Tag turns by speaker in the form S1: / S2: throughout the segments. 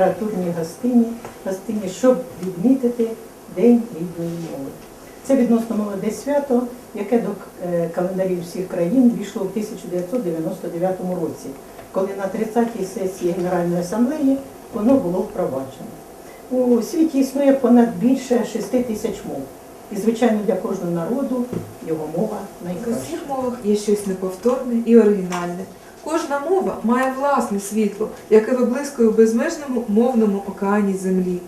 S1: літературній гостині, гостині, щоб відмітити День рідної мови. Це відносно молоде свято, яке до е, календарів всіх країн війшло в 1999 році, коли на 30-й сесії Генеральної асамблеї воно було впроваджено. У світі існує понад більше 6 тисяч мов. І, звичайно, для кожного народу його мова найкраща.
S2: усіх мовах є щось неповторне і оригінальне. Кожна мова має власне світло, яке виблискує у безмежному мовному океані землі.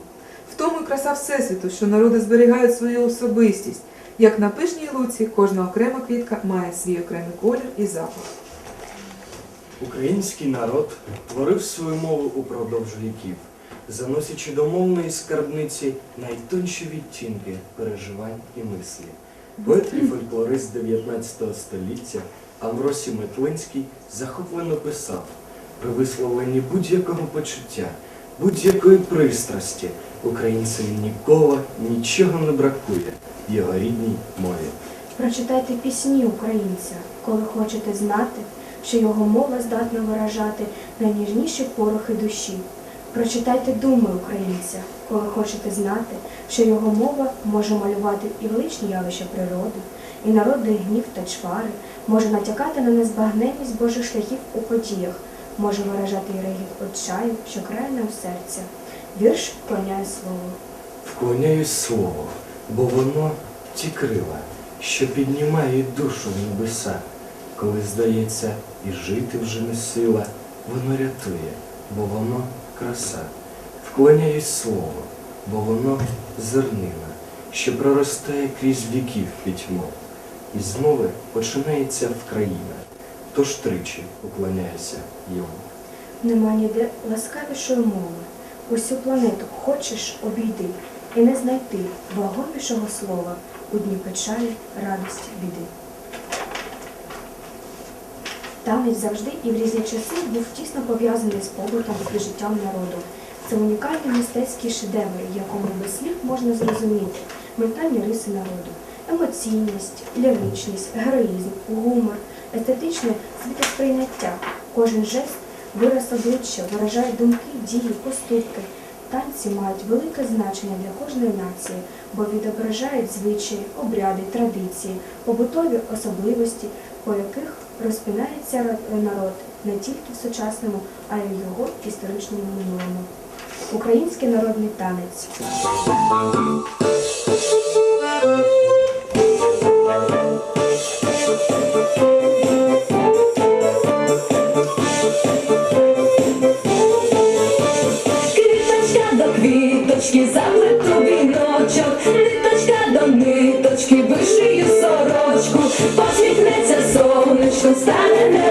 S2: В тому і краса Всесвіту, що народи зберігають свою особистість. Як на пишній луці, кожна окрема квітка має свій окремий колір і запах.
S3: Український народ творив свою мову упродовж віків, заносячи до мовної скарбниці найтонші відтінки переживань і мислі. Поет і фольклорист 19 століття Амвросій Метлинський захоплено писав при висловленні будь-якого почуття, будь-якої пристрасті українцеві ніколи нічого не бракує в його рідній мові.
S4: Прочитайте пісні українця, коли хочете знати, що його мова здатна виражати найніжніші порохи душі. Прочитайте думи українця, коли хочете знати, що його мова може малювати і величні явища природи, і народний гнів та чвари, може натякати на незбагненність Божих шляхів у подіях, може виражати і регіт отчаю, що крає нам серця. Вірш вклоняє слово.
S3: Вклоняюсь слово, бо воно ті крила, що піднімають душу в небеса. Коли здається, і жити вже не сила, воно рятує, бо воно краса. Вклоняюсь слово, бо воно зернина, що проростає крізь віків пітьму. І знову починається Вкраїна, тож тричі уклоняюся йому.
S4: Нема ніде ласкавішої мови. Усю планету хочеш обійди і не знайти вагомішого слова у дні печалі, радості, біди. Танець завжди і в різні часи був тісно пов'язаний з побутом і життям народу. Це унікальний мистецький шедевр, якому без слів можна зрозуміти ментальні риси народу, емоційність, ліричність, героїзм, гумор, естетичне світосприйняття. Кожен жест, вираз обличчя виражає думки, дії, поступки. Танці мають велике значення для кожної нації, бо відображають звичаї, обряди, традиції, побутові особливості, по яких розпинається народ не тільки в сучасному, а й в його історичному минулому. Український народний танець.
S5: Квіточки, заплету віночок, ниточка до ниточки, вишию сорочку, посміхнеться сонечко, стане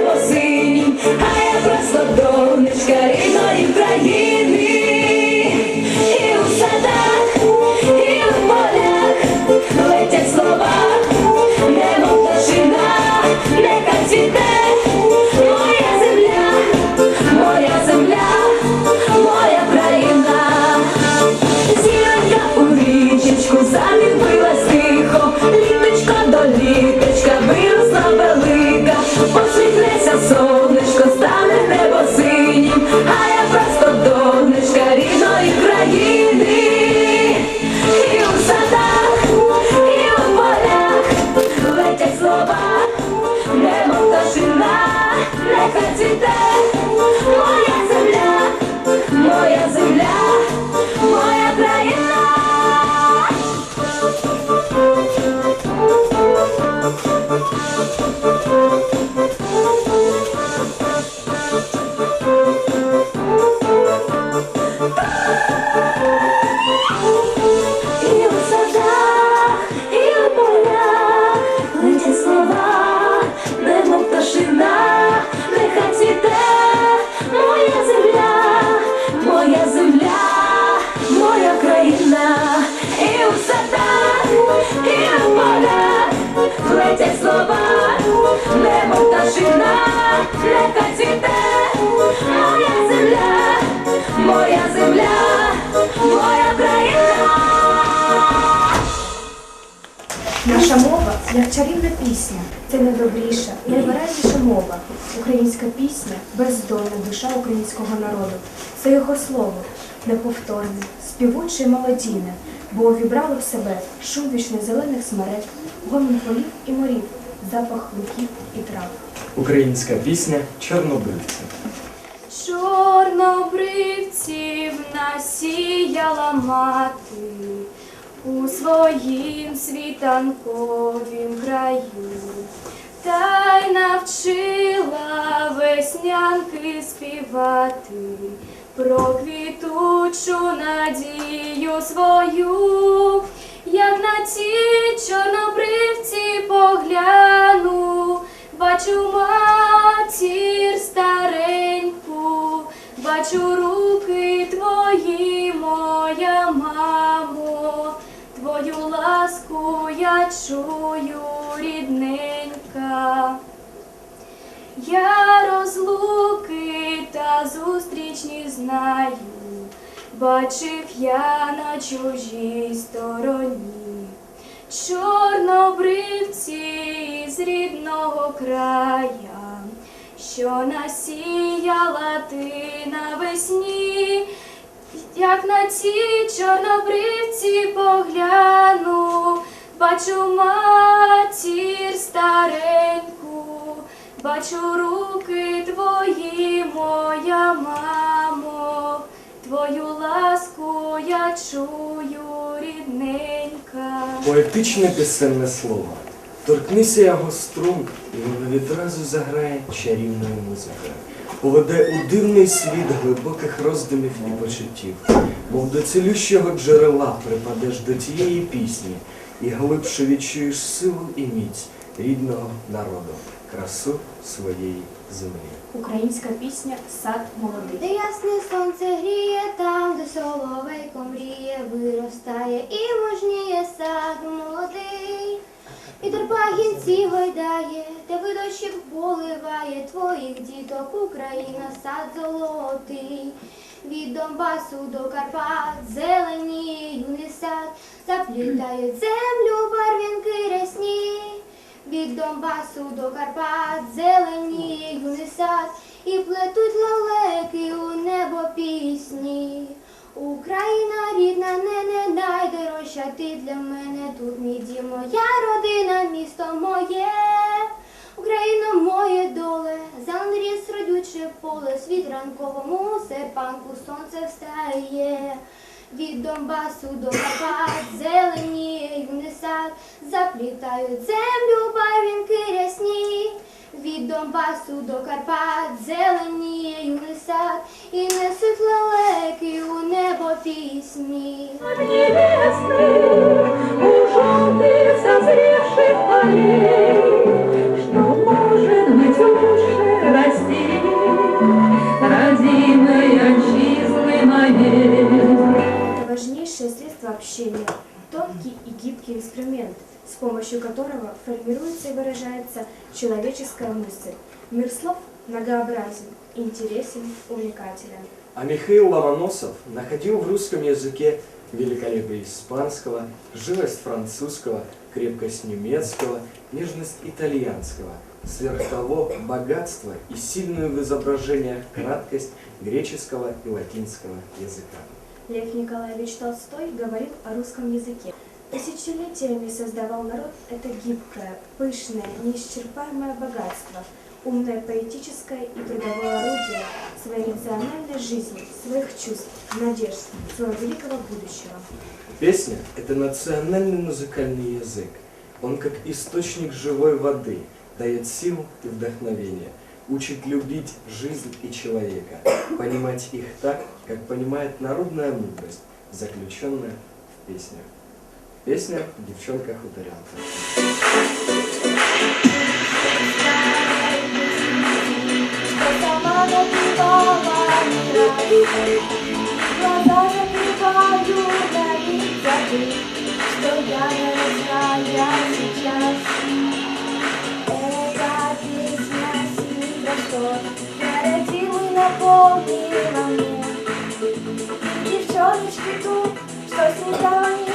S6: українського народу. Це його слово, неповторне, співуче й молодійне, бо увібрало в себе шум вічнозелених смерек, гомін полів і морів, запах луків і трав.
S3: Українська пісня Чорнобильці.
S6: Чорнобривців насіяла мати у своїм світанковім краю, та й навчила веснянки співати про квітучу надію свою, як на ці чорнобривці погляну, бачу матір стареньку, бачу руки твої, моя мамо, твою ласку я чую, рідненька. Я розлуки та зустрічні знаю, бачив я на чужій стороні. Чорнобривці з рідного края, що насіяла ти навесні, як на ці чорнобривці погляну, бачу матір стареньку, бачу руки твої, моя мамо, твою ласку я чую, рідненька.
S3: Поетичне пісенне слово. Торкнися його струн, і воно відразу заграє чарівною музикою. Поведе у дивний світ глибоких роздумів і почуттів, мов до цілющого джерела припадеш до тієї пісні і глибше відчуєш силу і міць рідного народу, красу своєї землі.
S6: Українська пісня Сад молодий.
S7: Де ясне сонце гріє, там, де соловейко мріє, виростає і мужніє сад молодий. Вітер пагінці гойдає, де видощик поливає твоїх діток, Україна, сад золотий. Від Донбасу до Карпат, зеленіє юний сад, заплітає землю барвінки рясні. Від Донбасу до Карпат, зеленіє юний сад, і плетуть лалеки у небо пісні. Україна рідна, не, не найдорожча ти для мене тут мій дім, моя родина, місто моє. Україна моє доле, занріс родюче поле, світ ранковому серпанку сонце встає. Від Донбасу до Карпат, зеленіє юний сад, заплітають землю барвінки рясні. Від Донбасу до Карпат, зеленіє юний сад, і несуть лелеки у небо пісні.
S6: Которого формируется и выражается человеческая мысль. Мир слов многообразен, интересен, увлекателен.
S3: А Михаил Ломоносов находил в русском языке великолепие испанского, живость французского, крепкость немецкого, нежность итальянского, сверх того богатство и сильную в изображениях краткость греческого и латинского языка.
S6: Лев Николаевич Толстой говорил о русском языке. Тысячелетиями создавал народ это гибкое, пышное, неисчерпаемое богатство, умное поэтическое и трудовое орудие своей национальной жизни, своих чувств, надежд, своего великого будущего.
S3: Песня – это национальный музыкальный язык. Он как источник живой воды, дает силу и вдохновение, учит любить жизнь и человека, понимать их так, как понимает народная мудрость, заключенная в песнях. Песня
S7: городил и наполнила мне. Девчоночки тут, что с недавних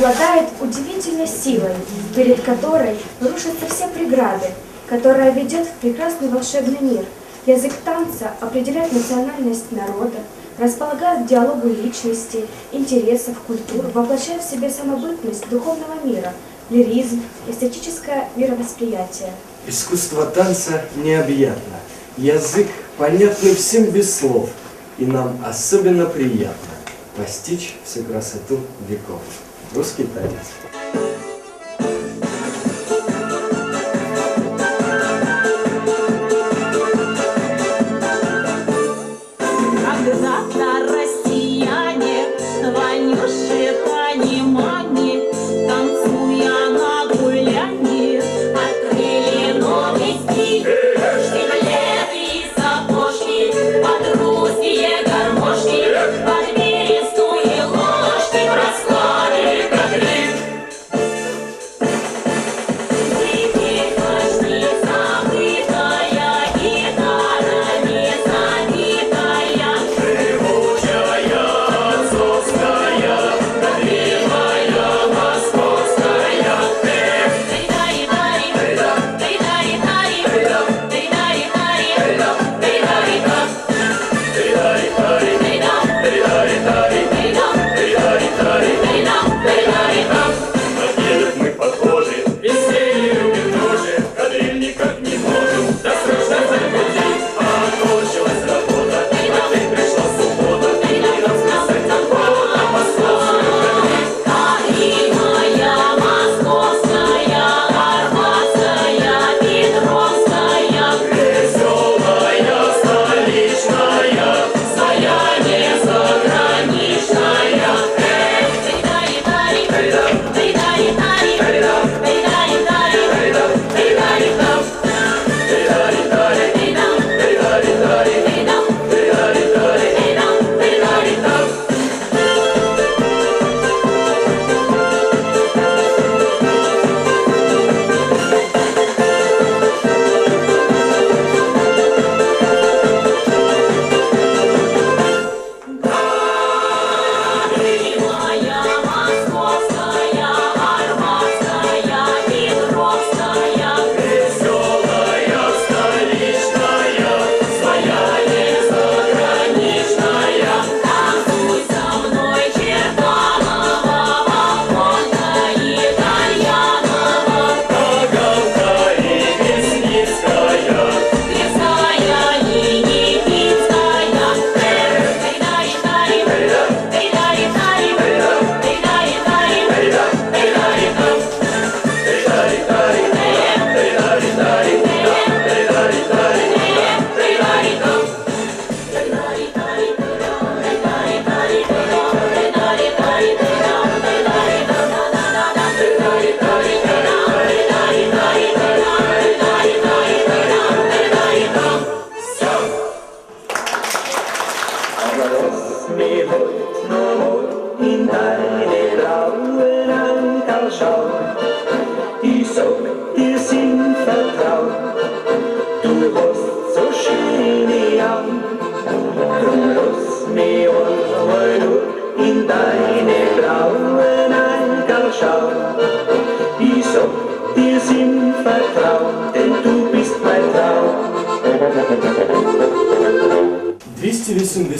S4: обладает удивительной силой, перед которой рушатся все преграды, которая ведет в прекрасный волшебный мир. Язык танца определяет национальность народа, располагает к диалогу личности, интересов, культур, воплощая в себе самобытность духовного мира, лиризм, эстетическое мировосприятие.
S8: Искусство танца необъятно. Язык понятный всем без слов. И нам особенно приятно постичь всю красоту веков. Русский танец.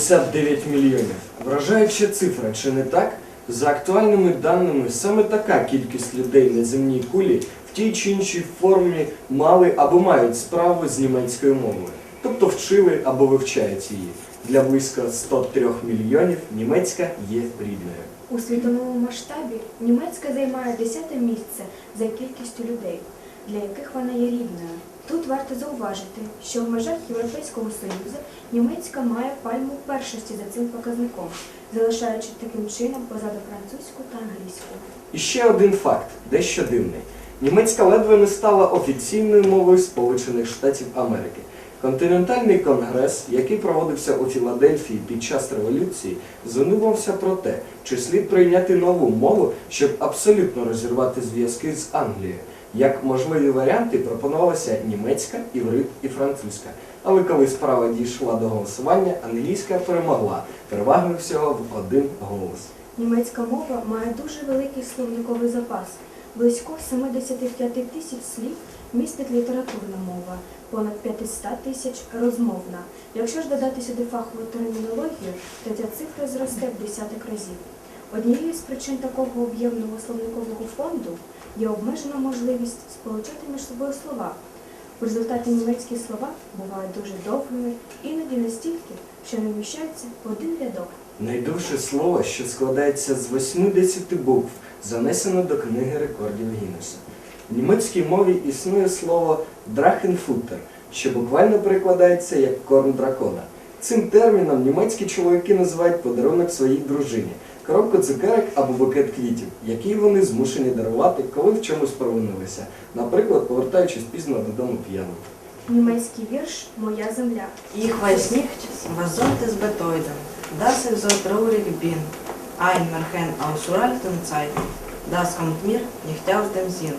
S8: 289 мільйонів. Вражаюча цифра, чи не так? За актуальними даними, саме така кількість людей на земній кулі в тій чи іншій формі мали або мають справу з німецькою мовою, тобто вчили або вивчають її. Для близько 103 мільйонів німецька є рідною.
S4: У світовому масштабі німецька займає десяте місце за кількістю людей, для яких вона є рідною. Тут варто зауважити, що в межах Європейського Союзу німецька має пальму першості за цим показником, залишаючи таким чином позаду французьку та англійську.
S3: І ще один факт, дещо дивний. Німецька ледве не стала офіційною мовою Сполучених Штатів Америки. Континентальний конгрес, який проводився у Філадельфії під час революції, задумався про те, чи слід прийняти нову мову, щоб абсолютно розірвати зв'язки з Англією. Як можливі варіанти пропонувалася німецька, іврит і французька. Але коли справа дійшла до голосування, англійська перемогла перевагою всього в один голос.
S4: Німецька мова має дуже великий словниковий запас. Близько 75 тисяч слів містить літературна мова, понад 500 тисяч розмовна. Якщо ж додати сюди фахову термінологію, то ця цифра зросте в десяток разів. Однією з причин такого об'ємного словникового фонду є обмежена можливість сполучати між собою слова. В результаті німецькі слова бувають дуже довгими, іноді настільки, що не вміщаються в один рядок.
S3: Найдовше слово, що складається з 80 букв, занесено до книги рекордів Гіннеса. В німецькій мові існує слово драхенфутер, що буквально перекладається як корм дракона. Цим терміном німецькі чоловіки називають подарунок своїй дружині, коробку цукерок або букет квітів, які вони змушені дарувати, коли в чомусь провинилися, наприклад, повертаючись пізно додому п'яним.
S4: Німецький вірш Моя земля.
S9: Weiß nicht, was sollte es bedeuten, dass ich so traurig bin. Ein Märchen aus uralten Zeiten, das kommt mir nicht aus dem Sinn.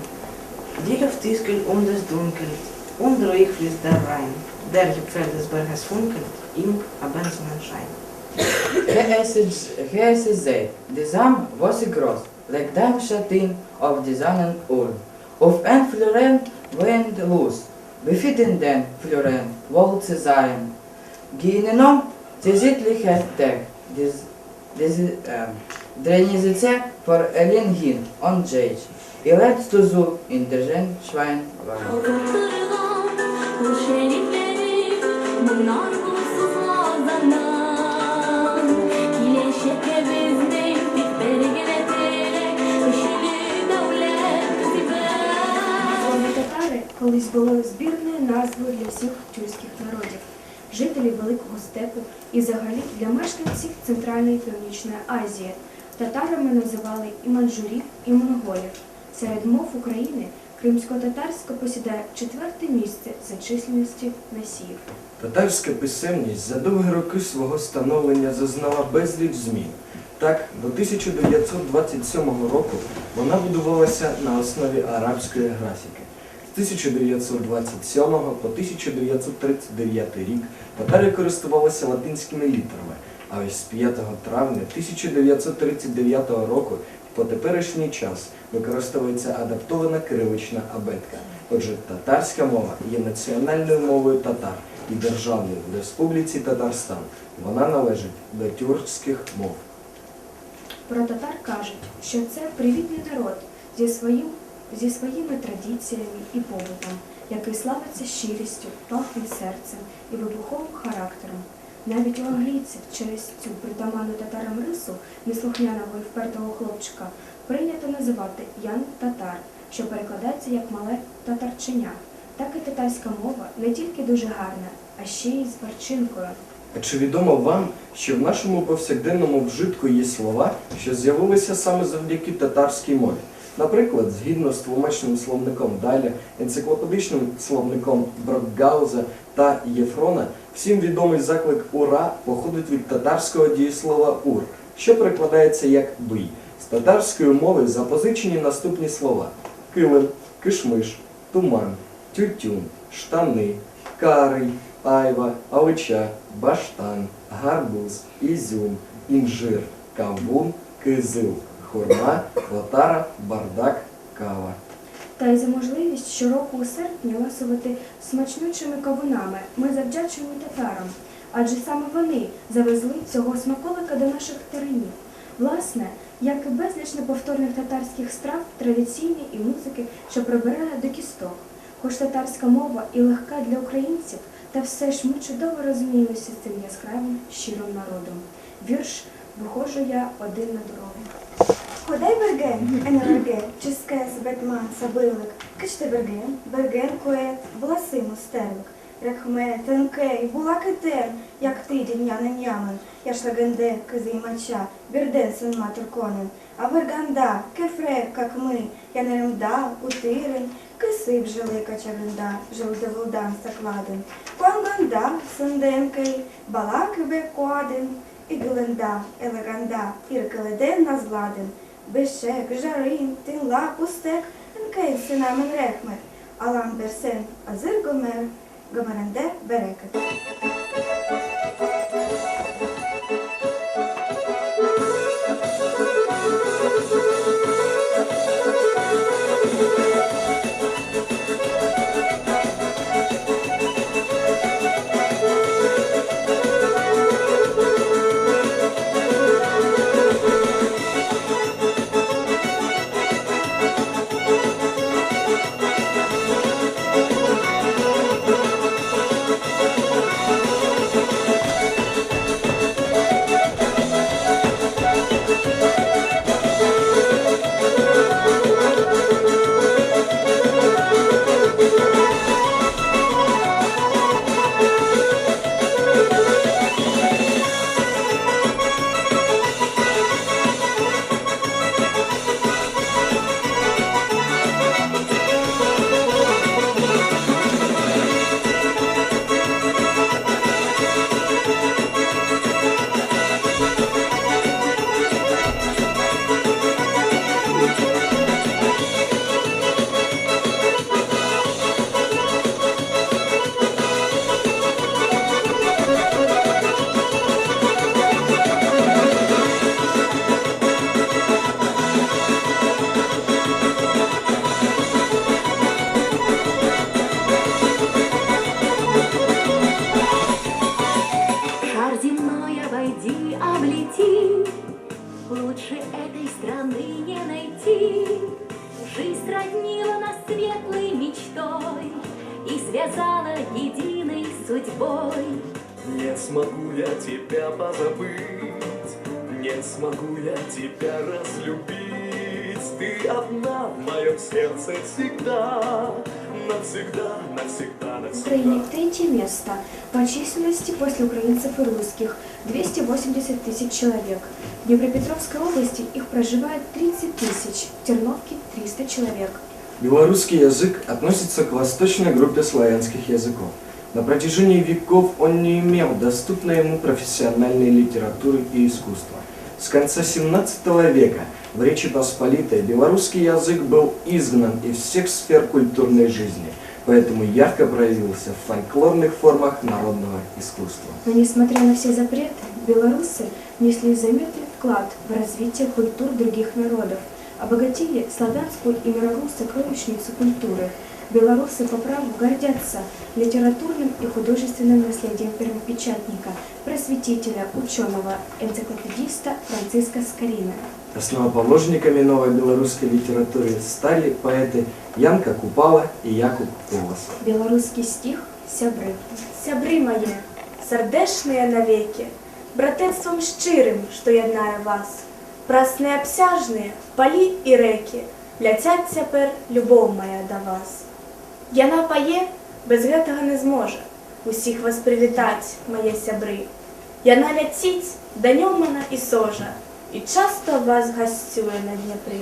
S9: Die Luft ist kühl und es dunkelt, und
S10: es, hier ist es See, die Sam, wo sie groß, legt dein Schatten auf die Sonnenuhr. Auf ein Florent wehend los, befinden den Florent, wohl zu sein. Gehen um die südliche Tag, die, diese, ähm, Drenisice Elin hin und Jage. Letzte so in der Schwein
S4: колись були збірною назвою для всіх тюркських народів, жителів Великого степу і взагалі для мешканців Центральної Північної Азії. Татарами називали і манжурів, і монголів. Серед мов України кримсько-татарська посідає четверте місце за численністю носіїв.
S3: Татарська писемність за довгі роки свого становлення зазнала безліч змін. Так, до 1927 року вона будувалася на основі арабської графіки. З 1927 по 1939 рік татари користувалися латинськими літерами, а ось з 5 травня 1939 року по теперішній час використовується адаптована кирилична абетка. Отже, татарська мова є національною мовою татар і державною в Республіці Татарстан. Вона належить до тюркських мов.
S4: Про татар кажуть, що це привітний народ зі, своїм, зі своїми традиціями і побутом, який славиться щирістю, пахне серцем і вибуховим характером. Навіть у англійців через цю притаманну татарам рису неслухняного і впертого хлопчика прийнято називати Ян Татар, що перекладається як мале татарченя. Так і татарська мова не тільки дуже гарна, а ще й з перчинкою.
S3: А чи відомо вам, що в нашому повсякденному вжитку є слова, що з'явилися саме завдяки татарській мові? Наприклад, згідно з тлумачним словником Даля, енциклопедичним словником Брокгауза та Єфрона, всім відомий заклик Ура походить від татарського дієслова ур, що перекладається як бий. З татарської мови запозичені наступні слова: килим, кишмиш, туман, тютюн, штани, карий, айва, алича, баштан, гарбуз, ізюм, інжир, кавун, кизил, хурма, лотара, бардак, кава.
S4: Та й за можливість щороку у серпні ласувати смачнючими кавунами ми завдячуємо татарам, адже саме вони завезли цього смаколика до наших теренів. Власне, як і безліч неповторних татарських страв, традиційні і музики, що прибирає до кісток. Хоч татарська мова і легка для українців, та все ж ми чудово розуміємося з цим яскравим щирим народом. Вірш Виходжу я один на дорогу.
S11: Ходай берген, енерге, чискес, бетман, сабилик, кичте берген, берген коет, власиму стерлик, рекме, тенкей, була китен, як ти дінянин ямен, я шлагенде, кизий мача, бірден син матер конен, а верганда, кефре, как ми, я неремда, утирен, кисив жилика чавенда, жилде волдан сакладен, кванганда, сенденкей, балакибе куаден, і гленда, елеганда, іркеледен назладен, Бешек, жарин, тинла, пустек, енкейн синамен рехмер, алам берсен, азир гомер, гомеренде берекет.
S4: Человек. В Днепропетровской области их проживает 30 тысяч, в Терновке – 300 человек.
S3: Белорусский язык относится к восточной группе славянских языков. На протяжении веков он не имел доступной ему профессиональной литературы и искусства. С конца 17 века в Речи Посполитой белорусский язык был изгнан из всех сфер культурной жизни, поэтому ярко проявился в фольклорных формах народного искусства.
S4: Но несмотря на все запреты, белорусы внесли заметный вклад в развитие культур других народов, обогатили славянскую и мировую сокровищницу культуры. Белорусы по праву гордятся литературным и художественным наследием первопечатника, просветителя, ученого, энциклопедиста Франциска Скорина.
S3: Основоположниками новой белорусской литературы стали поэты Янка Купала и Якуб Колос.
S4: Белорусский стих «Сябры».
S11: Сябри моє, сердешные навеки, братерством щирим, що єднає вас, прас необсяжные полі і реки, лятять тепер любов моя до вас. Яна пає, без гэтага не зможе усіх вас привітать, моє сябри. Яна ляціць да Ньомана і сожа, і часто вас гасцює на Дніпрі.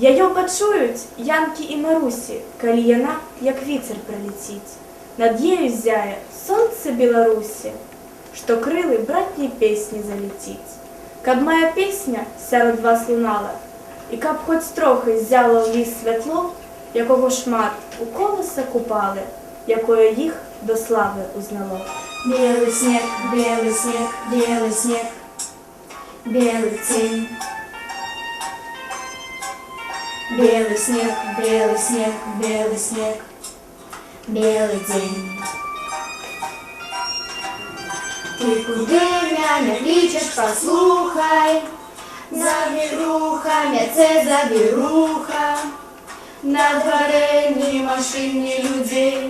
S11: Яё пачуюць Янкі і Марусі, калі яна, як віцер прилетіць. Над ею зяе сонце Беларусі, што крылы братняй песні залеціць. Каб моя песня сярод вас лунала, і каб хоць трохи зяла ў ліс святло, якого шмат у колеса купали, якое їх до слави узнало.
S7: Белый снег, белый снег, белый снег, белый тень. Белый снег, белый снег, белый снег, белый день. Ти куди мене кличеш, послухай, завіруха, мя це завіруха, на дворе ні машин, людей,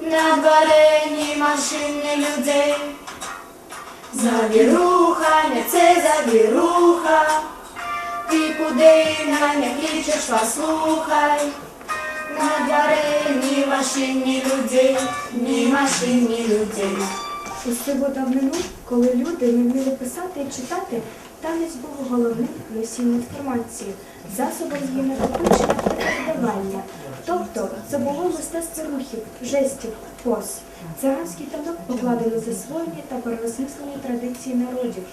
S7: на дворе ні машин, людей.
S12: Завіруха, не це завіруха, ти куди мене кличеш, послухай. На дворе ні машин, ні людей, ні машин, людей.
S4: У сиву давнину, коли люди не вміли писати і читати, танець був головним носієм інформації, засобом її накопичення та передавання. Тобто це було мистецтво рухів, жестів, поз. Циганський танок покладено засвоєні та переосмислені традиції народів,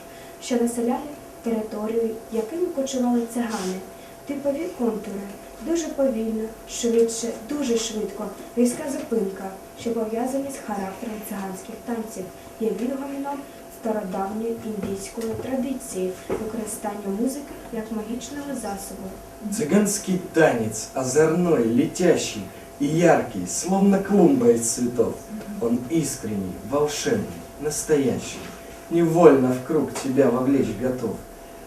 S4: що населяли територію, якими почували цигани. Типові контури дуже повільно, швидше, дуже швидко, різка зупинка, що пов'язані з характером циганських танців, є відгоміном стародавньої індійської традиції використання музики як магічного засобу.
S3: Цыганский танец, озорной, летящий и яркий, словно клумба из цветов. Он искренний, волшебный, настоящий. Невольно в круг тебя вовлечь готов.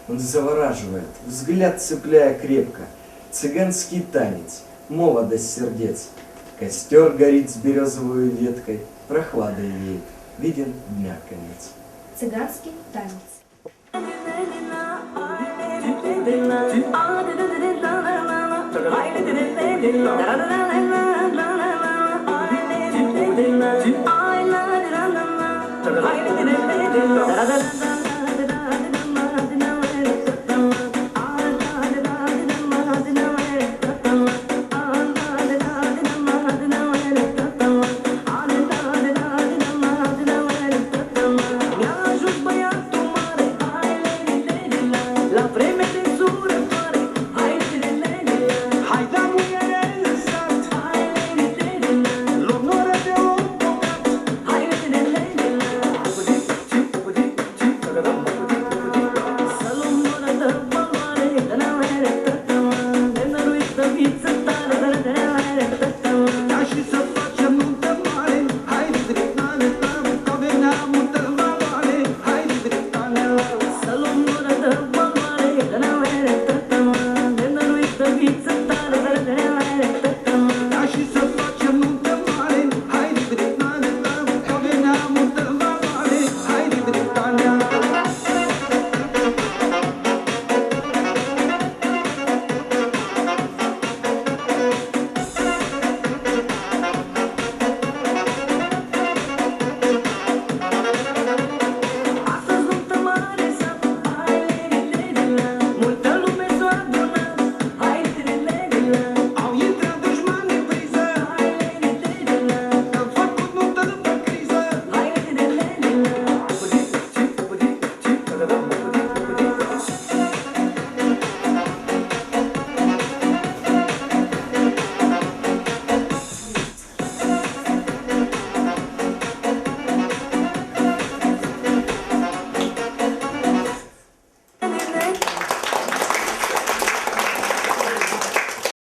S3: Он завораживает, взгляд цепляя крепко. Цыганский танец, молодость сердец. Костер горит с березовой веткой, прохлада имеет, виден дня конец.
S4: Цыганский танец.
S12: Da da da da